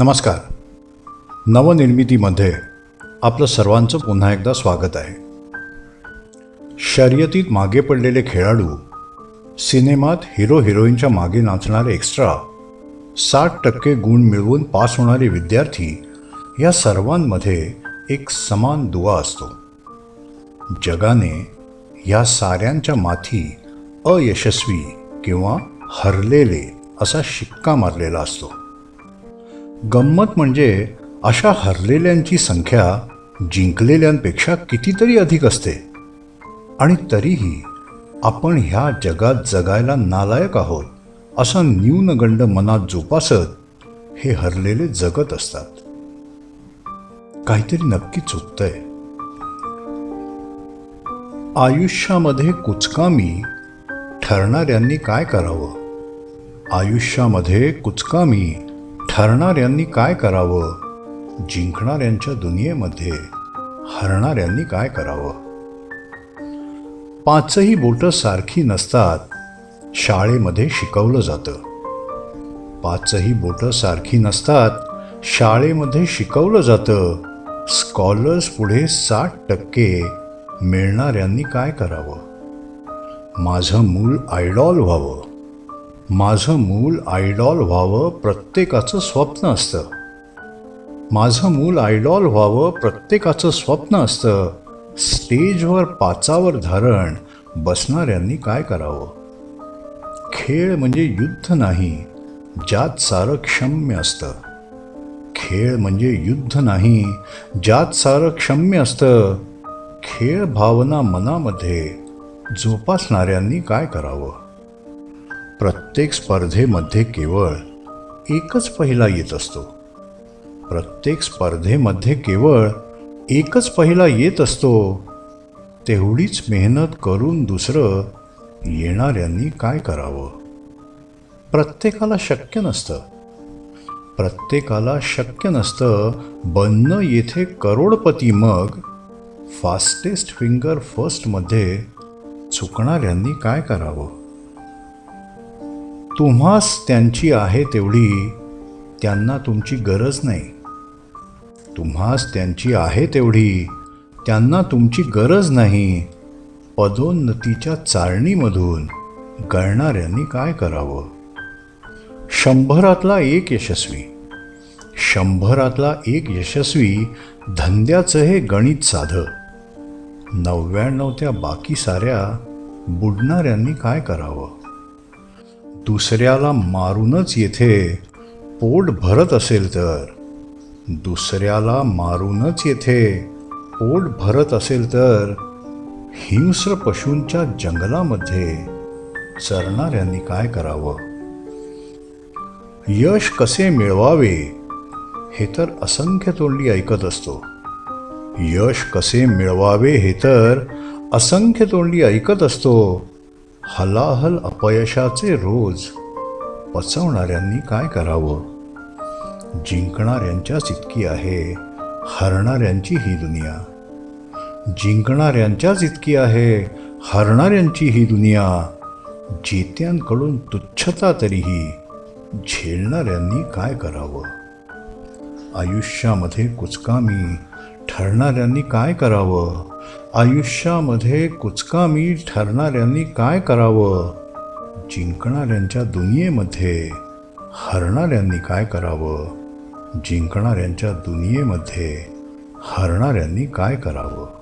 नमस्कार. नवनिर्मितीमध्ये आपलं सर्वांचं पुन्हा एकदा स्वागत आहे. शर्यतीत मागे पडलेले खेळाडू सिनेमात हिरो हिरोईनच्या मागे नाचणारे एक्स्ट्रा साठ टक्के गुण मिळवून पास होणारे विद्यार्थी या सर्वांमध्ये एक समान दुवा असतो. जगाने या साऱ्यांच्या माथी अयशस्वी किंवा हरलेले असा शिक्का मारलेला असतो. गंमत म्हणजे अशा हरलेल्यांची संख्या जिंकलेल्यांपेक्षा कितीतरी अधिक असते. आणि तरीही आपण ह्या जगात जगायला नालायक आहोत असा न्यूनगंड मनात जोपासत हे हरलेले जगत असतात. काहीतरी नक्की चुकतंय. आयुष्यामध्ये कुचकामी ठरणाऱ्यांनी काय करावं? आयुष्यामध्ये कुचकामी ठरणाऱ्यांनी काय करावं? जिंकणाऱ्यांच्या दुनियेमध्ये हरणाऱ्यांनी काय करावं? पाचही बोटं सारखी नसतात. शाळेमध्ये शिकवलं जातं. पाचही बोटं सारखी नसतात. शाळेमध्ये शिकवलं जातं. स्कॉलर्स पुढे साठ टक्के. मिळणाऱ्यांनी काय करावं? माझं मूल आयडॉल व्हावं. माझं मूल आयडॉल व्हावं प्रत्येकाचं स्वप्न असतं. माझं मूल आयडॉल व्हावं प्रत्येकाचं स्वप्न असतं. स्टेजवर पाचावर धारण बसणाऱ्यांनी काय करावं? खेळ म्हणजे युद्ध नाही ज्यात सारं क्षम्य असतं. खेळ म्हणजे युद्ध नाही ज्यात सारं क्षम्य असतं. खेळ भावना मनामध्ये जोपासणाऱ्यांनी काय करावं? प्रत्येक स्पर्धेमध्ये केवळ एकच पहिला येत असतो. प्रत्येक स्पर्धेमध्ये केवळ एकच पहिला येत असतो. तेवढीच मेहनत करून दुसरं येणाऱ्यांनी काय करावं? प्रत्येकाला शक्य नसतं. प्रत्येकाला शक्य नसतं बनणं येथे करोडपती मग फास्टेस्ट फिंगर फर्स्टमध्ये चुकणाऱ्यांनी काय करावं? तुम्हास त्यांची आहे तेवढी त्यांना तुमची गरज नाही. तुम्हास त्यांची आहे तेवढी त्यांना तुमची गरज नाही. पदोन्नतीच्या चाळणीमधून गळणाऱ्यांनी काय करावं? शंभरातला एक यशस्वी. शंभरातला एक यशस्वी धंद्याचं हे गणित साधं. नव्याण्णव त्या बाकी साऱ्या बुडणाऱ्यांनी काय करावं? दुसऱ्याला मारूनच येथे पोट भरत असेल तर. दुसऱ्याला मारूनच येथे पोट भरत असेल तर हिंस्र पशूंच्या जंगलामध्ये चरणाऱ्यांनी काय करावं? यश कसे मिळवावे? हे तर असंख्य तोंडी ऐकत असतो. यश कसे मिळवावे हे तर असंख्य तोंडी ऐकत असतो. हलाहल अपयशाचे रोज पचवणाऱ्यांनी काय करावं? जिंकणाऱ्यांच्याच इतकी आहे हरणाऱ्यांची ही दुनिया. जिंकणाऱ्यांच्याच इतकी आहे हरणाऱ्यांची ही दुनिया. जेत्यांकडून तुच्छता तरीही झेलणाऱ्यांनी काय करावं? आयुष्यामध्ये कुचकामी ठरणाऱ्यांनी काय करावं? आयुष्यामध्ये कुचकामी ठरणाऱ्यांनी काय करावं? जिंकणाऱ्यांच्या दुनियेमध्ये हरणाऱ्यांनी काय करावं? जिंकणाऱ्यांच्या दुनियेमध्ये हरणाऱ्यांनी काय करावं?